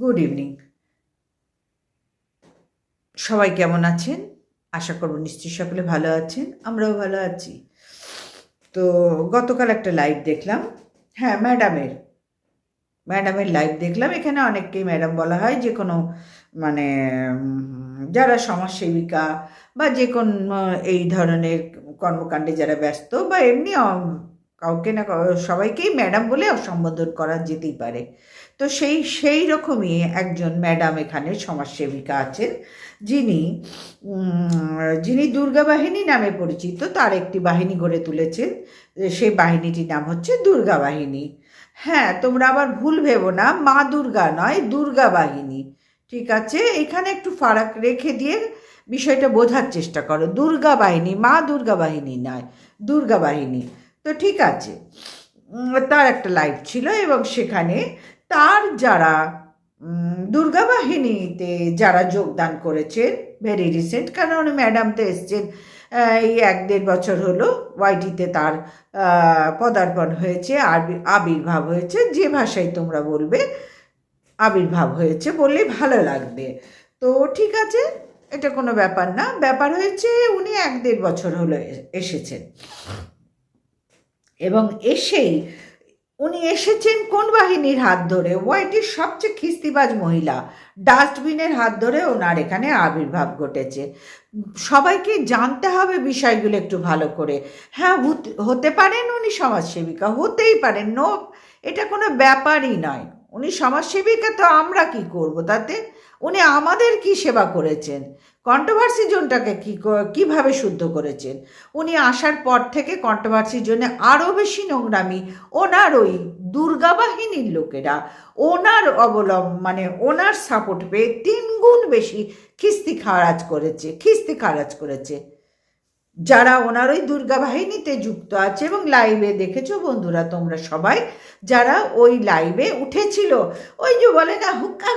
Good evening সবাই কেমন আছেন? আশা করব নিশ্চয়ই সকলে ভালো আছেন, আমরাও ভালো আছি। তো গতকাল একটা লাইভ দেখলাম। হ্যাঁ ম্যাডামের ম্যাডামের লাইভ দেখলাম। এখানে অনেককেই ম্যাডাম বলা হয়, যে কোনো মানে যারা সমাজসেবিকা বা যে কোন এই ধরনের কর্মকাণ্ডে যারা ব্যস্ত বা এমনি কাউকে না সবাইকেই ম্যাডাম বলে সম্বোধন করা যেতেই পারে। তো সেই সেই রকমই একজন ম্যাডাম এখানে সমাজসেবিকা আছেন। যিনি যিনি দুর্গা বাহিনী নামে পরিচিত, তার একটি বাহিনী গড়ে তুলেছেন। সেই বাহিনীটির নাম হচ্ছে দুর্গা বাহিনী হ্যাঁ তোমরা আবার ভুল ভেবো না, মা দুর্গা নয় দুর্গা বাহিনী ঠিক আছে? এখানে একটু ফারাক রেখে দিয়ে বিষয়টা বোঝার চেষ্টা করো। দুর্গা বাহিনী মা দুর্গা বাহিনী নয় দুর্গা বাহিনী তো ঠিক আছে। তার একটা লাইভ ছিল এবং সেখানে তার যারা দুর্গা বাহিনীতে যারা যোগদান করেছেন ভেরি রিসেন্ট কারণ ম্যাডাম তো এসছেন এই এক দেড় বছর হলো ওয়াইটিতে তার পদার্পণ হয়েছে আবি- আবির্ভাব হয়েছে, যে ভাষায় তোমরা বলবে, আবির্ভাব হয়েছে বললেই ভালো লাগবে। তো ঠিক আছে, এটা কোনো ব্যাপার না, ব্যাপার হয়েছে উনি এক দেড় বছর হলো এসেছেন। এবং এসেই উনি এসেছেন কোন বাহিনীর হাত ধরে? ওয়াইটির সবচেয়ে খিস্তিবাজ মহিলা। ডাস্টবিনের হাত ধরে ওনার এখানে আবির্ভাব ঘটেছে। সবাইকে জানতে হবে বিষয়গুলো একটু ভালো করে। হ্যাঁ হতে- পারেন উনি সমাজসেবিকা, হতেই পারেন। নো, এটা কোনো ব্যাপারই নয়। উনি সমাজসেবিকা তো আমরা কি করব তাতে? উনি আমাদের কি সেবা করেছেন? কন্ট্রোভার্সি জোনটাকে কি কীভাবে শুদ্ধ করেছেন? উনি আসার পর থেকে কন্ট্রোভার্সির জন্য আরও বেশি নোংরামি। ওনার ওই দুর্গাবাহিনীর লোকেরা, ওনার অবলম্ব মানে ওনার সাপোর্ট পেয়ে তিনগুণ বেশি খিস্তি খারাজ করেছে, খিস্তি খারাজ করেছে। যারা ওনার ওই দুর্গা বাহিনীতে যুক্ত আছে এবং লাইভে দেখেছ বন্ধুরা তোমরা সবাই, যারা ওই লাইভে উঠেছিল, ওই যে বলে না হুক্কা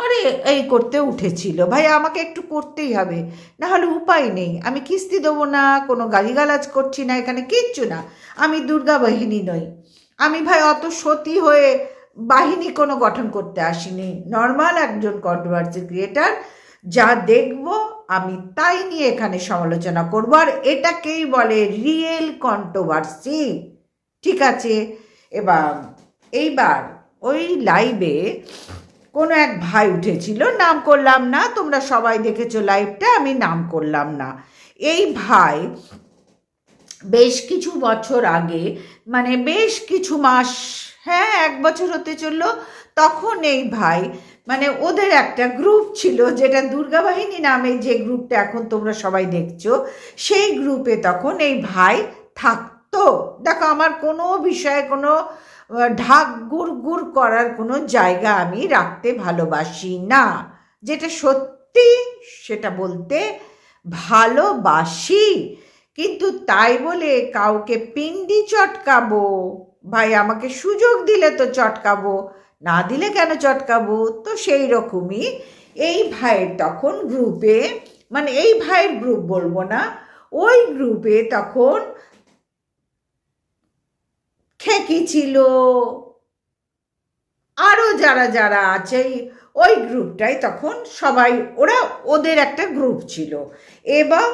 করে এই করতে উঠেছিল। ভাই, আমাকে একটু করতেই হবে না হলে উপায় নেই। আমি কিস্তি দেবো না, কোনো গালিগালাজ করছি না, এখানে কিচ্ছু না। আমি দুর্গা বাহিনী নই। আমি ভাই, অত সতী হয়ে বাহিনী কোনো গঠন করতে আসিনি। নর্মাল একজন কন্ট্রোভার্সি ক্রিয়েটার যা দেখব আমি তাই নিয়ে এখানে সমালোচনা করব। আর এটাকেই বলে রিয়েল কন্ট্রোভার্সি ঠিক আছে? এবার, এইবার ওই লাইভে কোনো এক ভাই উঠেছিল, নাম করলাম না, তোমরা সবাই দেখেছ লাইভটা আমি নাম করলাম না। এই ভাই বেশ কিছু বছর আগে মানে বেশ কিছু মাস হ্যাঁ এক বছর হতে চলল, তখন এই ভাই মানে ওদের একটা গ্রুপ ছিল, যেটা দুর্গা বাহিনী নামে যে গ্রুপটা এখন তোমরা সবাই দেখছ, সেই গ্রুপে তখন এই ভাই থাকতো। দেখো, আমার কোনো বিষয়ে কোনো ঢাক গুড় গুড় করার কোনো জায়গা আমি রাখতে ভালোবাসি না। যেটা সত্যি, সেটা বলতে ভালোবাসি। কিন্তু তাই বলে কাউকে পিন্ডি চটকাবো? ভাই, আমাকে সুযোগ দিলে তো চটকাবো, না দিলে কেন চটকাবো? তো সেই রকমই এই ভাইয়ের তখন গ্রুপে মানে এই ভাইয়ের গ্রুপ বলব না, ওই গ্রুপে তখন খেকি ছিল আরও যারা যারা আছে, ওই গ্রুপটাই তখন সবাই, ওরা ওদের একটা গ্রুপ ছিল। এবং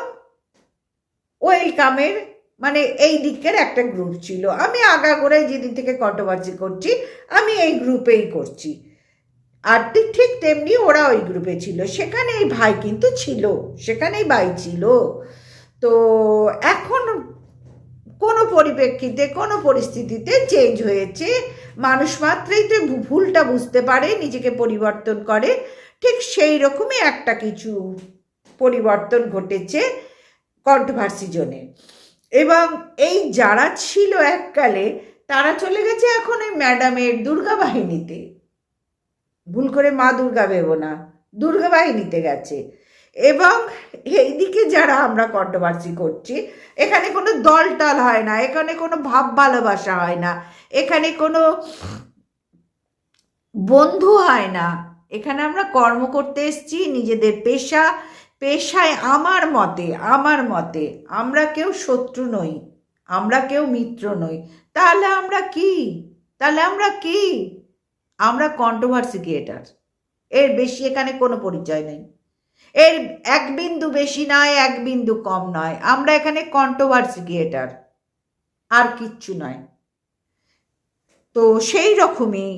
ওয়েলকামের মানে এই দিকের একটা গ্রুপ ছিল। আমি আগাগোড়ায় যেদিন থেকে কন্ট্রোভার্সি করছি, আমি এই গ্রুপেই করছি। আর ঠিক তেমনি ওরা ওই গ্রুপে ছিল। সেখানে এই ভাই কিন্তু ছিল। সেখানেই ভাই ছিল। তো এখন কোনো পরিপ্রেক্ষিতে, কোনো পরিস্থিতিতে চেঞ্জ হয়েছে। মানুষ মাত্রই তো ভুলটা বুঝতে পারে, নিজেকে পরিবর্তন করে। ঠিক সেই রকমই একটা কিছু পরিবর্তন ঘটেছে কন্ট্রোভার্সি জোনে। এবং এই যারা ছিল এককালে, তারা চলে গেছে এখন ওই ম্যাডামের দুর্গা বাহিনীতে। ভুল করে মা দুর্গা ভেবো না, দুর্গা বাহিনীতে গেছে। এবং এইদিকে যারা আমরা কন্ট্রোভার্সি করছি, এখানে কোনো দল টল হয় না, এখানে কোনো ভাব ভালোবাসা হয় না, এখানে কোনো বন্ধু হয় না। এখানে আমরা কর্ম করতে এসেছি নিজেদের পেশা, পেশায় আমার মতে আমার মতে আমরা কেউ শত্রু নই, আমরা কেউ মিত্র নই। তাহলে আমরা কি? তাহলে আমরা কি? আমরা কন্ট্রোভার্সি ক্রিয়েটার। এর বেশি এখানে কোনো পরিচয় নেই। এর এক বিন্দু বেশি নয়, এক বিন্দু কম নয়। আমরা এখানে কন্ট্রোভার্সি ক্রিয়েটার আর কিচ্ছু নয়। তো সেই রকমই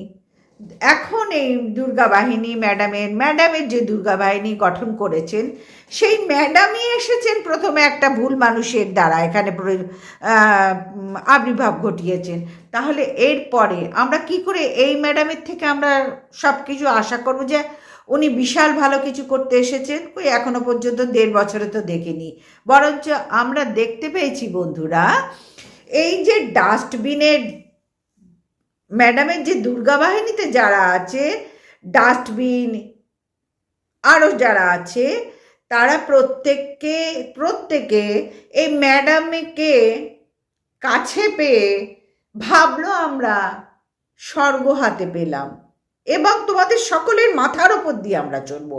এখন এই দুর্গা বাহিনী ম্যাডামের ম্যাডামের যে দুর্গা বাহিনী গঠন করেছেন, সেই ম্যাডামই এসেছেন প্রথমে একটা ভুল মানুষের দ্বারা, এখানে আবির্ভাব ঘটিয়েছেন। তাহলে এরপরে আমরা কি করে এই ম্যাডামের থেকে আমরা সব কিছু আশা করব যে উনি বিশাল ভালো কিছু করতে এসেছেন, ওই এখনও পর্যন্ত দেড় বছরে তো দেখিনি। বরঞ্চ আমরা দেখতে পেয়েছি বন্ধুরা, এই যে ডাস্টবিনের, ম্যাডামের যে দুর্গা বাহিনীতে যারা আছে, ডাস্টবিন আরও যারা আছে, তারা প্রত্যেককে, প্রত্যেকে এই ম্যাডামকে কাছে পেয়ে ভাবলো আমরা স্বর্গ হাতে পেলাম। এবং তোমাদের সকলের মাথার ওপর দিয়ে আমরা চলবো।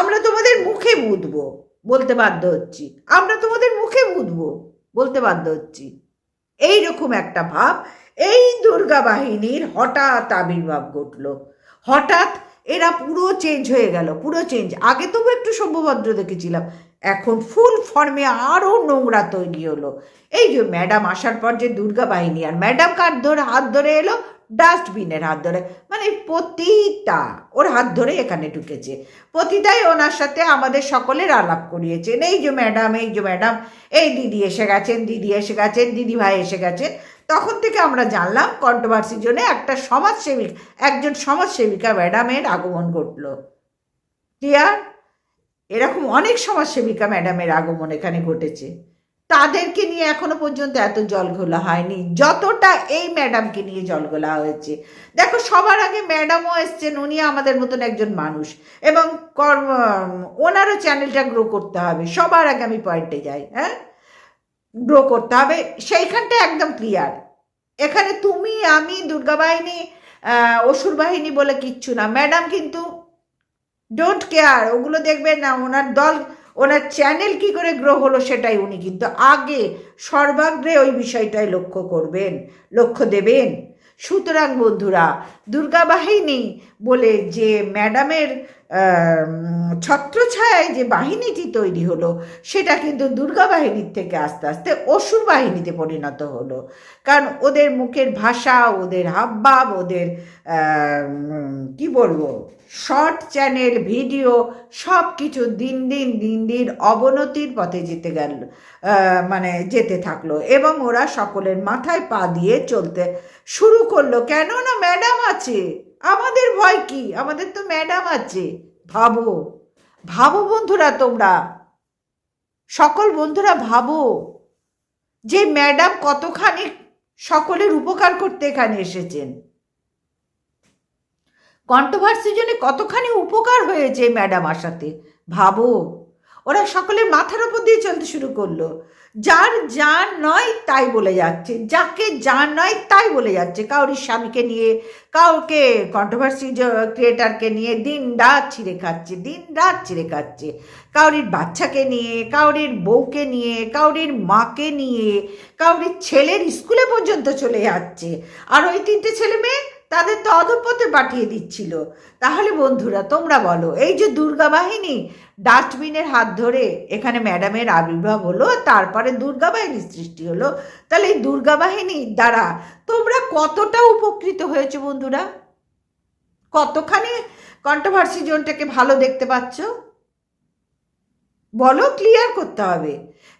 আমরা তোমাদের মুখে বুধবো বলতে বাধ্য হচ্ছি। আমরা তোমাদের মুখে বুধবো বলতে বাধ্য হচ্ছি। এইরকম একটা ভাব, এই দুর্গা বাহিনীর হঠাৎ আবির্ভাব ঘটলো। হঠাৎ এরা পুরো চেঞ্জ হয়ে গেল, পুরো চেঞ্জ আগে তবু একটু সভ্যভদ্র দেখেছিলাম, এখন ফুল ফর্মে আরও নোংরা তৈরি হলো। এই যে ম্যাডাম আসার পর যে দুর্গা বাহিনী, আর ম্যাডাম কার ধরে হাত ধরে এলো? ডাস্টবিনের হাত ধরে মানে প্রতিটা, ওর হাত ধরে এখানে ঢুকেছে। প্রতিটাই ওনার সাথে আমাদের সকলের আলাপ করিয়েছেন। এই যে ম্যাডাম, এই যে ম্যাডাম, এই দিদি এসে গেছেন, দিদি এসে গেছেন, দিদি ভাই এসে গেছেন। তখন থেকে আমরা জানলাম কন্ট্রোভার্সির জন্য একটা সমাজসেবিক, একজন সমাজসেবিকা ম্যাডামের আগমন ঘটলো। ক্লিয়ার এরকম অনেক সমাজসেবিকা ম্যাডামের আগমন এখানে ঘটেছে। তাদেরকে নিয়ে এখনও পর্যন্ত এত জল ঘোলা হয়নি। যতটা এই ম্যাডামকে নিয়ে জল ঘোলা হয়েছে। দেখো, সবার আগে ম্যাডামও এসছেন, উনি আমাদের মতন একজন মানুষ। এবং কর্ম, ওনারও চ্যানেলটা গ্রো করতে হবে। সবার আগে আমি পয়েন্টে যাই হ্যাঁ? গ্রো করতে হবে। সেইখানটা একদম ক্লিয়ার এখানে তুমি, আমি দুর্গা বাহিনী অসুর বাহিনী বলে কিচ্ছু না। ম্যাডাম কিন্তু ডোন্ট কেয়ার ওগুলো দেখবেন না, ওনার দল ওনার চ্যানেল কি করে গ্রো হলো সেটাই উনি কিন্তু আগে সর্বাগ্রে ওই বিষয়টাই লক্ষ্য করবেন, লক্ষ্য দেবেন। সুতরাং বন্ধুরা দুর্গাবাহিনী বলে যে ম্যাডামের ছত্রছায়ায় যে বাহিনীটি তৈরি হলো, সেটা কিন্তু দুর্গা বাহিনীর থেকে আস্তে আস্তে অসুর বাহিনীতে পরিণত হলো। কারণ ওদের মুখের ভাষা, ওদের হাবভাব, ওদের কি বলব, শর্ট চ্যানেল, ভিডিও সব কিছু দিন দিন দিন দিন অবনতির পথে যেতে গেল মানে যেতে থাকল। এবং ওরা সকলের মাথায় পা দিয়ে চলতে শুরু করল। কেন না ম্যাডাম আছে। আমাদের ভয় কি? আমাদের তো ম্যাডাম আছে। ভাবো। ভাবো বন্ধুরা তোমরা। সকল বন্ধুরা ভাবো। যে ম্যাডাম কতখানি সকলের উপকার করতে এখানে এসেছেন। কন্ট্রোভার্সির জন্য কতখানি উপকার হয়েছে ম্যাডাম আসাতে। ভাবো। ওরা সকলের মাথার ওপর দিয়ে চলতে শুরু করল। যার যা নয় তাই বলে যাচ্ছে। যাকে যা নয় তাই বলে যাচ্ছে। কাউরির স্বামীকে নিয়ে, কাউকে কন্ট্রোভার্সি ক্রিয়েটারকে নিয়ে দিন রাত ছিঁড়ে খাচ্ছে, দিন রাত ছিঁড়ে খাচ্ছে। কাউরির বাচ্চাকে নিয়ে, কাউরির বউকে নিয়ে, কাউরির মাকে নিয়ে, কাউরির ছেলের স্কুলে পর্যন্ত চলে যাচ্ছে। আর ওই তিনটে ছেলে মেয়ে তাদের তো অধপথে পাঠিয়ে দিচ্ছিল। তাহলে বন্ধুরা, তোমরা বলো, এই যে দুর্গা বাহিনী, ডাস্টবিনের হাত ধরে এখানে ম্যাডামের আবির্ভাব হলো তারপরে দুর্গা বাহিনীর সৃষ্টি হলো। তাহলে এই দুর্গা বাহিনীর দ্বারা তোমরা কতটা উপকৃত হয়েছে বন্ধুরা? কতখানি কন্ট্রোভার্সি জোনটাকে ভালো দেখতে পাচ্ছ? বলো ক্লিয়ার করতে হবে।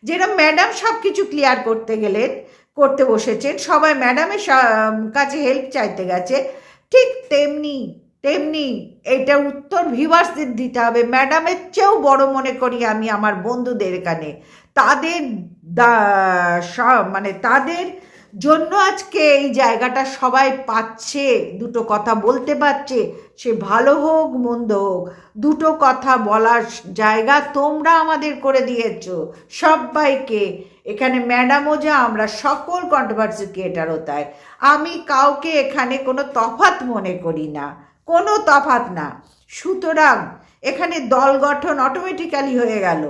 যেরকম ম্যাডাম সব কিছু ক্লিয়ার করতে গেলেন করতে বসেছেন। সবাই ম্যাডামের কাছে হেল্প চাইতে গেছে। ঠিক তেমনি তেমনি এটা উত্তর ভিউয়ার্সদের দিতে হবে। ম্যাডামের চেয়েও বড় মনে করি আমি আমার বন্ধুদের কানে। তাদের মানে তাদের জন্য আজকে এই জায়গাটা সবাই পাচ্ছে, দুটো কথা বলতে পারছে। সে ভালো হোক, মন্দ হোক, দুটো কথা বলার জায়গা তোমরা আমাদের করে দিয়েছ। সবাইকে এখানে ম্যাডামও যা, আমরা সকল কন্ট্রোভার্সি ক্রিয়েটারও তাই। আমি কাউকে এখানে কোনো তফাত মনে করি না। কোনো তফাত না। সুতরাং এখানে দল গঠন অটোমেটিক্যালি হয়ে গেল।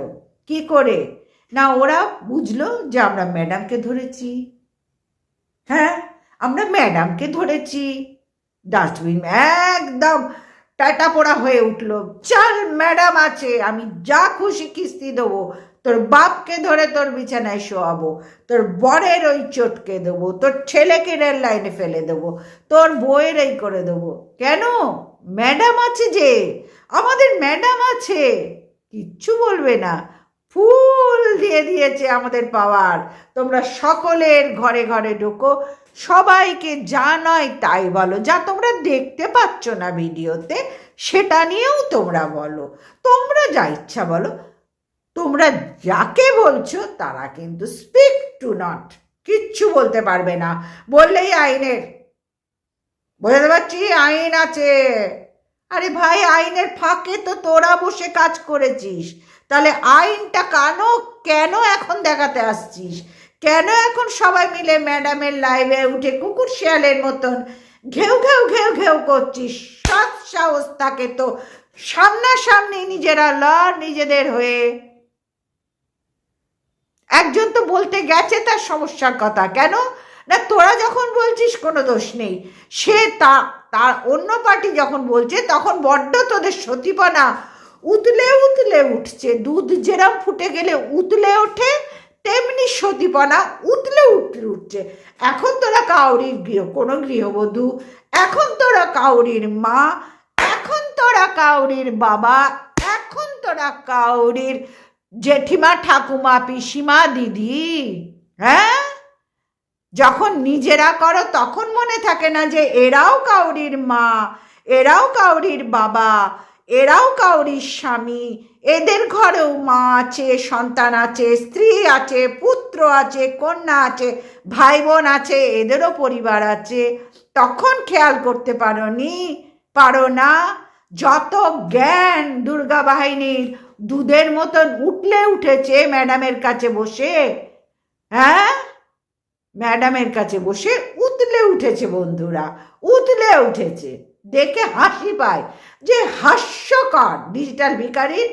কি করে? না, ওরা বুঝলো যে আমরা ম্যাডামকে ধরেছি। হ্যাঁ আমরা ম্যাডামকে ধরেছি। ডাস্টবিন একদম টাটা পোড়া হয়ে উঠল। চল, ম্যাডাম আছে, আমি যা খুশি কিস্তি দেবো। তোর বাপকে ধরে তোর বিছানায় শোয়াবো, তোর বরের ওই চটকে দেবো, তোর ছেলেকে রেল লাইনে ফেলে দেবো, তোর বইয়ের এই করে দেবো। কেন? ম্যাডাম আছে যে, আমাদের ম্যাডাম আছে, কিচ্ছু বলবে না। ফুল দিয়ে দিয়েছে আমাদের পাওয়ার। তোমরা সকলের ঘরে ঘরে ঢোকো, সবাইকে যা নয় তাই বলো। যা তোমরা দেখতে পাচ্ছ না ভিডিওতে, সেটা নিয়েও তোমরা বলো। তোমরা যা ইচ্ছা বলো তোমরা যাকে বলছো তারা কিন্তু স্পিক টু নট কিচ্ছু বলতে পারবে না। বললেই আইনের। বোঝাতে পারছি? আইন আছে। আরে ভাই, আইনের ফাঁকে তো তোরা বসে কাজ করেছিস। তাহলে আইনটা কেন কেন এখন দেখাতে আসছিস? কেন এখন সবাই মিলে ম্যাডামের লাইভে উঠে কুকুর শিয়ালের মতন ঘেউ ঘেউ ঘেউ ঘেউ করছিস? সৎ সাহস থাকে তো সামনাসামনি নিজেরা লড় নিজেদের হয়ে। একজন তো বলতে গেছে তার সমস্যার কথা। কেন? না, তোরা যখন বলছিস কোনো দোষ নেই। সে তা, তার অন্য পার্টি যখন বলছে, তখন বড্ড তোদের সতীপনা। উতলে উতলে উঠছে। দুধ যেরম ফুটে গেলে উতলে ওঠে, তেমনি সতীপনা উতলে উঠলে উঠছে। এখন তোরা কাউরির গৃহ, কোনো গৃহবধূ। এখন তোরা কাউরির মা। এখন তোরা কাউরির বাবা। এখন তোরা কাউরির জেঠিমা ঠাকুমা, পিসিমা, দিদি হ্যাঁ? যখন নিজেরা করো তখন মনে থাকে না যে এরাও কাউরির মা, এরাও কাউরির বাবা, এরাও কাউরির স্বামী, এদের ঘরেও মা আছে, সন্তান আছে, স্ত্রী আছে, পুত্র আছে, কন্যা আছে ভাই বোন আছে, এদেরও পরিবার আছে। তখন খেয়াল করতে পারো নি, পারো না, যত জ্ঞান দুর্গা বাহিনীর দুধের মতন উঠলে উঠেছে ম্যাডামের কাছে বসে। হ্যাঁ? ম্যাডামের কাছে বসে উতলে উঠেছে বন্ধুরা, উতলে উঠেছে। দেখে হাসি পায় যে হাস্যকর ডিজিটাল ভিকারির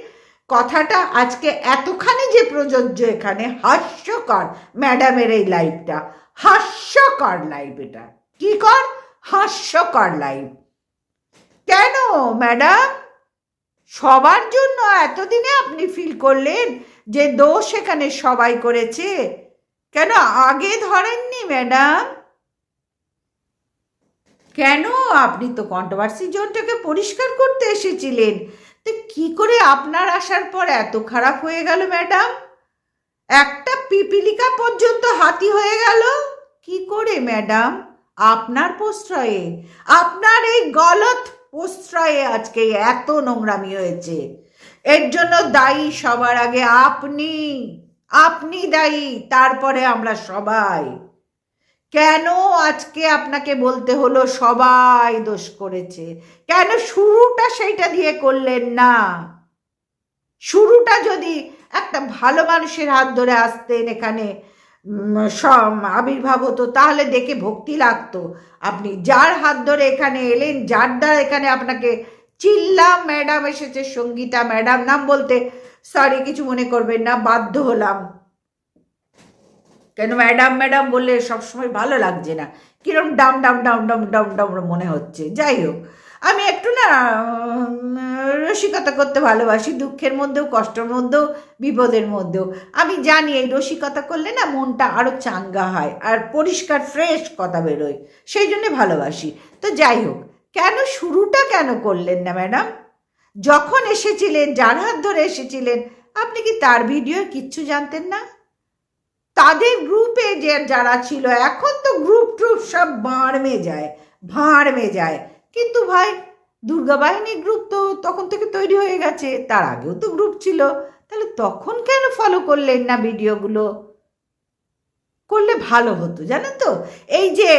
কথাটা আজকে এতখানি যে প্রযোজ্য এখানে, হাস্যকর ম্যাডামের এই লাইভটা হাস্যকর লাইভ এটা। কি কর? হাস্যকর লাইভ কেন ম্যাডাম? সবার জন্য এতদিনে আপনি ফিল করলেন যে দোষ এখানে সবাই করেছে? কেন আগে ধরেননি ম্যাডাম কেন আপনি তো কন্ট্রোভার্সি জোনটাকে পরিষ্কার করতে এসেছিলেন? তো কি করে আপনার আসার পর এত খারাপ হয়ে গেল ম্যাডাম একটা পিপিলিকা পর্যন্ত হাতি হয়ে গেল? কি করে ম্যাডাম আপনার প্রশ্রয়ে। আপনার এই গলত প্রশ্রয়ে আজকে এত নোংরামি হয়েছে। এর জন্য দায়ী সবার আগে আপনি আপনি দায়ী, তারপরে আমরা সবাই। কেন আজকে আপনাকে বলতে হলো সবাই দোষ করেছে? কেন শুরুটা সেইটা দিয়ে করলেন না? শুরুটা যদি একটা ভালো মানুষের হাত ধরে আসতেন এখানে আবির্ভাব হতো, তাহলে দেখে ভক্তি লাগতো। আপনি যার হাত ধরে এখানে এলেন, যার দ্বারা এখানে আপনাকে চিল্লাম, ম্যাডাম এসেছে, সঙ্গীতা ম্যাডাম, নাম বলতে সরি কিছু মনে করবেন না, বাধ্য হলাম। কেন ম্যাডাম ম্যাডাম বললে সবসময় ভালো লাগছে না। কিরম ডাম ডাম ডাম ডাম ডাম ডাম মনে হচ্ছে। যাই হোক, আমি একটু না রসিকতা করতে ভালোবাসি, দুঃখের মধ্যেও, কষ্টের মধ্যেও, বিপদের মধ্যেও। আমি জানি এই রসিকতা করলে না মনটা আরও চাঙ্গা হয় আর পরিষ্কার ফ্রেশ কথা বেরোয়। সেই জন্যে ভালোবাসি। তো যাই হোক, কেন শুরুটা কেন করলেন না ম্যাডাম? যখন এসেছিলেন, যার হাত ধরে এসেছিলেন, আপনি কি তার ভিডিও কিচ্ছু জানতেন না? তাদের গ্রুপে যে যারা ছিল, এখন তো গ্রুপ ট্রুপ সব ভাঁড়মে যায় ভাঁড়মে যায় কিন্তু ভাই দুর্গা বাহিনীর গ্রুপ তো তখন থেকে তৈরি হয়ে গেছে, তার আগেও তো গ্রুপ ছিল। তাহলে তখন কেন ফলো করলেন না ভিডিওগুলো করলে ভালো হতো, জানেন তো? এই যে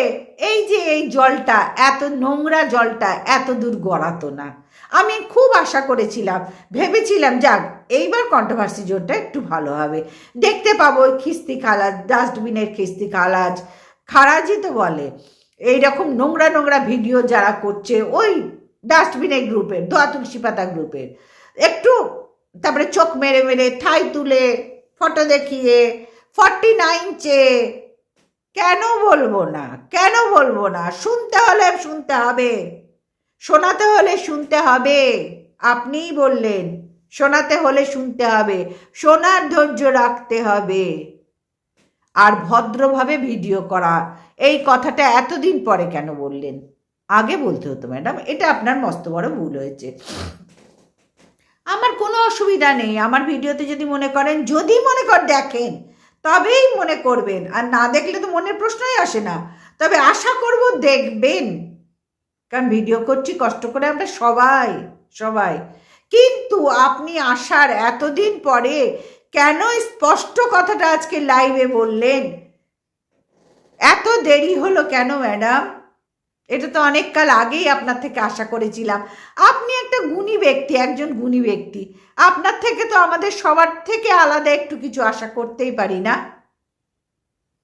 এই যে এই জলটা, এত নোংরা জলটা, এত দূর গড়াতো না। আমি খুব আশা করেছিলাম, ভেবেছিলাম, যাক, এইবার কন্ট্রোভার্সি জোরটা একটু ভালো হবে। দেখতে পাবো খিস্তি খালাজ ডাস্টবিনের খিস্তি খালাজ খারাজি তো বলে, এইরকম নোংরা নোংরা ভিডিও যারা করছে, ওই ডাস্টবিনের গ্রুপের ধোয়া তুলসী পাতা গ্রুপের একটু তারপরে চোখ মেরে মেরে, ঠাই তুলে, ফটো দেখিয়ে, ফর্টি নাইন চেয়ে কেন বলব না, কেন বলব না, শুনতে হলে শুনতে হবে, শোনাতে হলে শুনতে হবে, আপনিই বললেন, শোনাতে হলে শুনতে হবে, শোনার ধৈর্য রাখতে হবে। আর ভদ্রভাবে ভিডিও করা, এই কথাটা এতদিন পরে কেন বললেন? আগে বলতে হতো, ম্যাডাম। এটা আপনার মস্ত বড় ভুল হয়েছে। আমার কোনো অসুবিধা নেই। আমার ভিডিওতে যদি মনে করেন, যদি মনে কর দেখেন, তবেই মনে করবেন। আর না দেখলে তো মনের প্রশ্নই আসে না। তবে আশা করব দেখবেন। কারণ ভিডিও করছি, কষ্ট করে আমরা সবাই সবাই। কিন্তু আপনি আসার এতদিন পরে কেন স্পষ্ট কথাটা আজকে লাইভে বললেন? এত দেরি হলো কেন, ম্যাডাম? এটা তো অনেক কাল আগেই আপনার থেকে আশা করেছিলাম। আপনি একটা গুণী ব্যক্তি, একজন গুণী ব্যক্তি। আপনার থেকে তো আমাদের সবার থেকে আলাদা একটু কিছু আশা করতেই পারি না।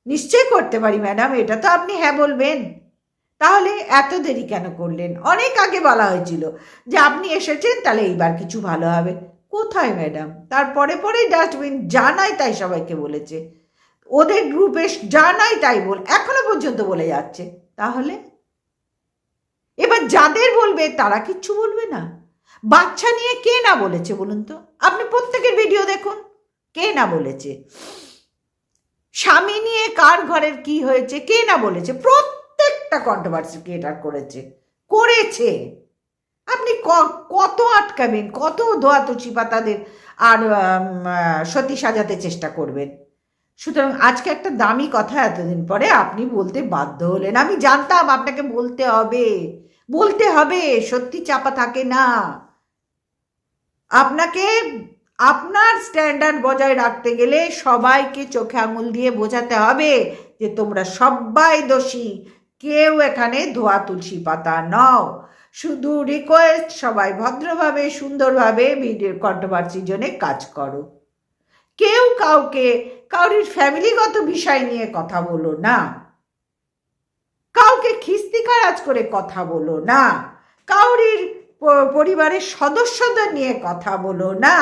নিশ্চয় করতে পারি, ম্যাডাম, এটা তো আপনি হ্যাঁ বলবেন। তাহলে এত দেরি কেন করলেন? অনেক আগে বলা হয়েছিল যে আপনি এসেছেন, তাহলে এইবার কিছু ভালো হবে। কোথায়, ম্যাডাম? তারপরে পরে ডাস্টবিন জানাই তাই সবাইকে বলেছে। ওদের গ্রুপে জানাই তাই বল, এখনও পর্যন্ত বলে যাচ্ছে। তাহলে এবার যাদের বলবে, তারা কিচ্ছু বলবে না। বাচ্চা নিয়ে কে না বলেছে বলুন তো? আপনি প্রত্যেকের ভিডিও দেখুন। কে না বলেছে? স্বামী নিয়ে কার ঘরের কি হয়েছে, কে না বলেছে? প্রত্যেকটা কন্ট্রোভার্সি ক্রিয়েটার করেছে। করেছে। আপনি কত আটকাবেন, কত দোয়া তুচি পাতাদের আর সতী সাজাতে চেষ্টা করবেন। সুতরাং আজকে একটা দামি কথা এতদিন পরে আপনি বলতে বাধ্য হলেন। আমি জানতাম আপনাকে বলতে হবে। বলতে হবে, সত্যি চাপা থাকে না। আপনাকে আপনার স্ট্যান্ডার্ড বজায় রাখতে গেলে সবাইকে চোখে আঙুল দিয়ে বোঝাতে হবে যে তোমরা সবাই দোষী। কেউ এখানে ধোয়া তুলসী পাতা নও। শুধু রিকোয়েস্ট সবাই ভদ্রভাবে, সুন্দরভাবে ভিডিও কন্ট্রোভার্সির জন্য কাজ করো। কেউ কাউকে, কাউরির ফ্যামিলিগত বিষয় নিয়ে কথা বলো না। কাউকে খিস্তি খারাজ করে কথা বলো না। কাউরির পরিবারের সদস্যদের নিয়ে কথা বলো না।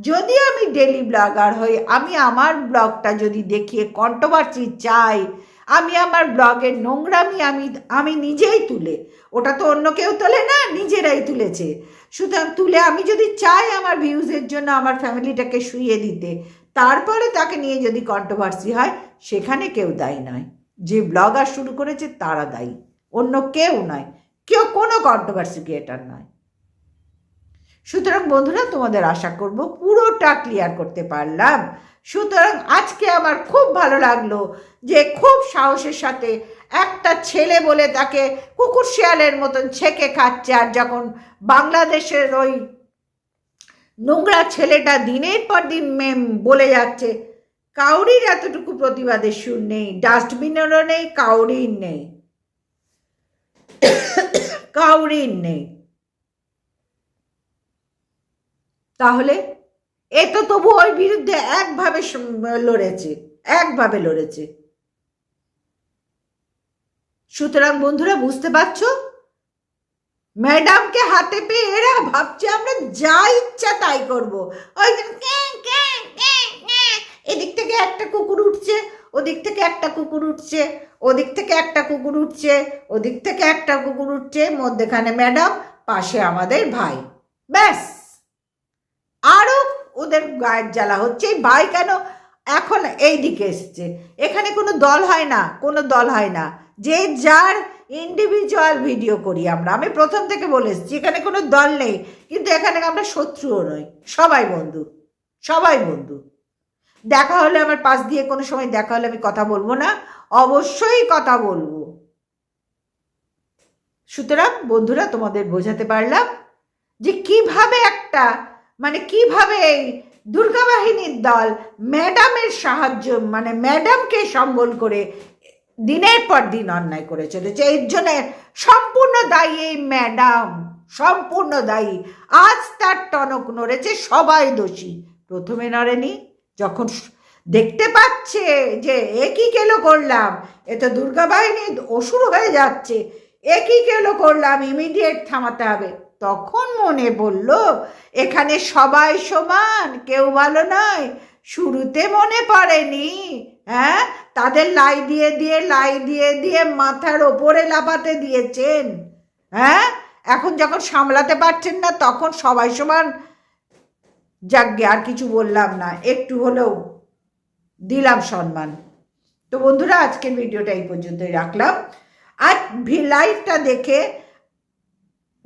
যদি আমি ডেলি ব্লগার হই, আমি আমার ব্লগটা যদি দেখিয়ে কন্ট্রোভার্সি চাই, আমি আমার ব্লগের নোংরামি আমি আমি নিজেই তুলে, ওটা তো অন্য কেউ তোলে না, নিজেরাই তুলেছে। সুতরাং তুলে আমি যদি চাই আমার ভিউজের জন্য আমার ফ্যামিলিটাকে শুইয়ে দিতে, তারপরে তাকে নিয়ে যদি কন্ট্রোভার্সি হয়, সেখানে কেউ দায়ী নয়। যে ব্লগার শুরু করেছে, তারা দায়ী। অন্য কেউ নয়। কেউ কোনো কন্ট্রোভার্সি ক্রিয়েটার নয়। সুতরাং বন্ধুরা, তোমাদের আশা করব পুরোটা ক্লিয়ার করতে পারলাম। সুতরাং আজকে আমার খুব ভালো লাগল যে খুব সাহসের সাথে একটা ছেলে বলে তাকে কুকুর শিয়ালের মতন ছেঁকে খাচ্ছে আর যখন বাংলাদেশের ওই নোংরা ছেলেটা দিনের পর দিন মেম বলে যাচ্ছে, কাউরির এতটুকু প্রতিবাদের সুর নেই ডাস্টবিনেরও নেই, কাউরির নেই কাউরির নেই। তাহলে এ তো তবু ওর বিরুদ্ধে একভাবে লড়েছে একভাবে লড়েছে। সুতরাং বন্ধুরা, বুঝতে পারছ? ম্যাডামকে হাতে পেয়ে এরা ভাবছে আমরা যা ইচ্ছা তাই করব। ওই। এদিক থেকে একটা কুকুর উঠছে, ওদিক থেকে একটা কুকুর উঠছে, ওদিক থেকে একটা কুকুর উঠছে, ওদিক থেকে একটা কুকুর উঠছে, মধ্যেখানে ম্যাডাম, পাশে আমাদের ভাই। ব্যাস। আরও ওদের গায়ের জ্বালা হচ্ছে। এই ভাই কেন এখন এই দিকে এসছে? এখানে কোনো দল হয় না, কোনো দল হয় না। যে যার ইন্ডিভিজুয়াল ভিডিও করি আমরা। আমি প্রথম থেকে বলে এসেছি, এখানে কোনো দল নেই। কিন্তু এখানে আমরা শত্রুও নই। সবাই বন্ধু সবাই বন্ধু। দেখা হলে আমার পাশ দিয়ে কোনো সময় দেখা হলে আমি কথা বলব না। অবশ্যই কথা বলব। সুতরাং বন্ধুরা, তোমাদের বোঝাতে পারলাম যে কীভাবে একটা মানে কীভাবে এই দুর্গা বাহিনীর দল ম্যাডামের সাহায্য মানে ম্যাডামকে সম্বল করে দিনের পর দিন অন্যায় করে চলেছে। এর জন্য সম্পূর্ণ দায়ী এই ম্যাডাম, সম্পূর্ণ দায়ী। আজ তার টনক নড়েছে, সবাই দোষী। প্রথমে নড়েনি, যখন দেখতে পাচ্ছে যে একই কেলো করলাম, এ তো দুর্গা বাহিনী অসুর হয়ে যাচ্ছে একই কেলো করলাম ইমিডিয়েট থামাতে হবে। তখন মনে পড়ল, এখানে সবাই সমান, কেউ ভালো নয়। শুরুতে মনে পড়েনি হ্যাঁ? তাদের লাই দিয়ে দিয়ে, লাই দিয়ে দিয়ে মাথার ওপরে লাফাতে দিয়েছেন হ্যাঁ? এখন যখন সামলাতে পারছেন না, তখন সবাই সমান। যাকগে, আর কিছু বললাম না, একটু হলেও দিলাম সম্মান। তো বন্ধুরা, আজকের ভিডিওটা এই পর্যন্তই রাখলাম। আর লাইভটা দেখে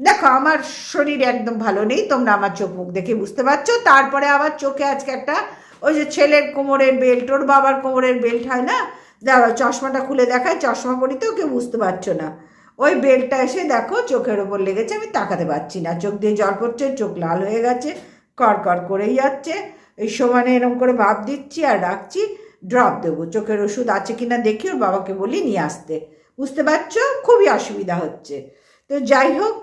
দেখো, আমার শরীর একদম ভালো নেই, তোমরা আমার চোখ মুখ দেখে বুঝতে পারছ। তারপরে আমার চোখে আজকে একটা, ওই যে ছেলের কোমরের বেল্ট ওর বাবার কোমরের বেল্ট হয় না? দাঁড়াও চশমাটা খুলে দেখায়, চশমা পরিতেও কেউ বুঝতে পারছ না। ওই বেল্টটা এসে দেখো, চোখের ওপর লেগেছে, আমি তাকাতে পারছি না। চোখ দিয়ে জল পড়ছে, চোখ লাল হয়ে গেছে, কর কর করেই যাচ্ছে। এই সমানে এরকম করে ভাব দিচ্ছি আর রাখছি ড্রপ দেবো। চোখের ওষুধ আছে কিনা দেখি, ওর বাবাকে বলি নিয়ে আসতে। বুঝতে পারছ? খুবই অসুবিধা হচ্ছে। তো যাই হোক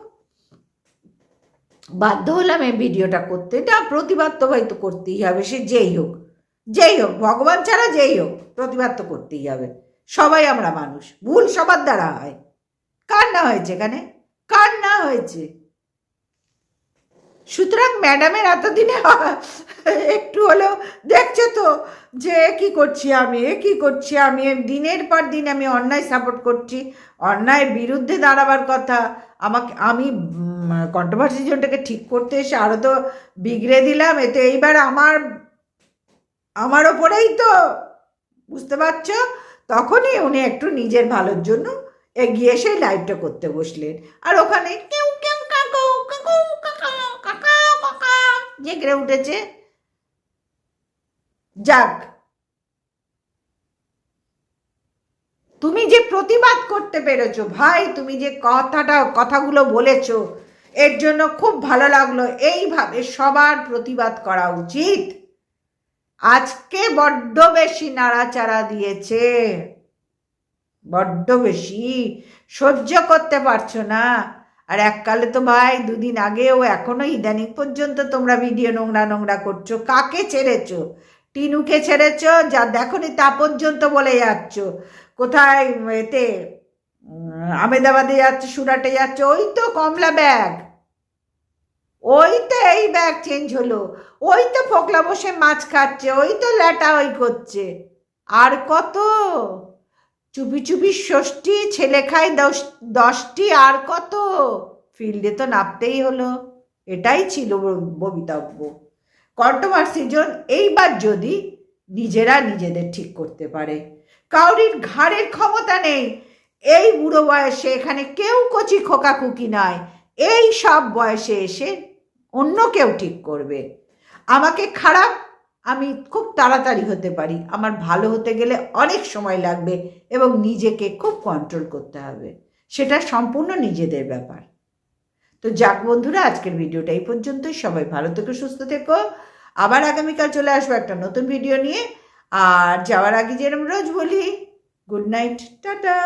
বাধ্য হলাম এই ভিডিওটা করতে। এটা প্রতিবাদ তো হয়তো করতেই হবে, সে যেই হোক। যেই হোক, ভগবান ছাড়া যেই হোক, প্রতিবাদ তো করতেই হবে। সবাই আমরা মানুষ, ভুল সবার দ্বারা হয়। কার না হয়েছে এখানে? কার না হয়েছে? সুতরাং ম্যাডামের এতদিনে একটু হলেও দেখছ তো যে কি করছি আমি, এ কি করছি আমি দিনের পর দিন আমি অন্যায় সাপোর্ট করছি, অন্যায়ের বিরুদ্ধে দাঁড়াবার কথা। আমাকে, আমি কন্ট্রোভার্সি জোনটাকে ঠিক করতে এসে আরও তো বিগড়ে দিলাম, এতে এইবার আমার আমার ওপরেই তো, বুঝতে পারছ? তখনই উনি একটু নিজের ভালোর জন্য এগিয়ে এসে লাইভটা করতে বসলেন। আর ওখানে কেউ কেউ, কাকু কাকু, কাকা কাকা কাকা, জেগড়ে উঠেছে। যাক। তুমি যে প্রতিবাদ করতে পেরেছ, ভাই, তুমি যে কথাটা, কথাগুলো বলেছ এর জন্য খুব ভালো লাগল। এইভাবে সবার প্রতিবাদ করা উচিত। আজকে বড্ড বেশি নাড়াচাড়া দিয়েছে। বড্ড বেশি। সহ্য করতে পারছ না। আর এককালে তো ভাই, দুদিন আগেও এখনও ইদানিং পর্যন্ত তোমরা ভিডিও নোংরা নোংরা করছ। কাকে ছেড়েছো? টিনুকে ছেড়েছ? যা দেখনি তা পর্যন্ত বলে যাচ্ছ। কোথায় এতে আমেদাবাদে যাচ্ছে, সুরাটে যাচ্ছে, ওই তো কমলা ব্যাগ। ওই তো এই ব্যাগ চেঞ্জ হলো। ওই তো ফোকলা বসে মাছ খাচ্ছে, ওই তো ল্যাটা ওই করছে। আর কত? চুপি চুপি ষষ্ঠী ছেলে খায় দশ, দশটি, আর কত? ফিল্ডে তো নামতেই হলো। এটাই ছিল ববিতব্য কন্ট্রোভার্সি এইবার যদি নিজেরা নিজেদের ঠিক করতে পারে। কাউরির ঘাড়ের ক্ষমতা নেই। এই বুড়ো বয়সে এখানে কেউ কচি খোকা কুকি নয় এই সব বয়সে এসে অন্য কেউ ঠিক করবে। আমাকে খারাপ, আমি খুব তাড়াতাড়ি হতে পারি। আমার ভালো হতে গেলে অনেক সময় লাগবে এবং নিজেকে খুব কন্ট্রোল করতে হবে। সেটা সম্পূর্ণ নিজেদের ব্যাপার। তো যাক বন্ধুরা, আজকের ভিডিওটা এই পর্যন্তই। সবাই ভালো থেকো, সুস্থ থেকো। আবার আগামীকাল চলে আসব একটা নতুন ভিডিও নিয়ে। আর যাওয়ার আগে যেরকম রোজ বলি গুড নাইট টাটা।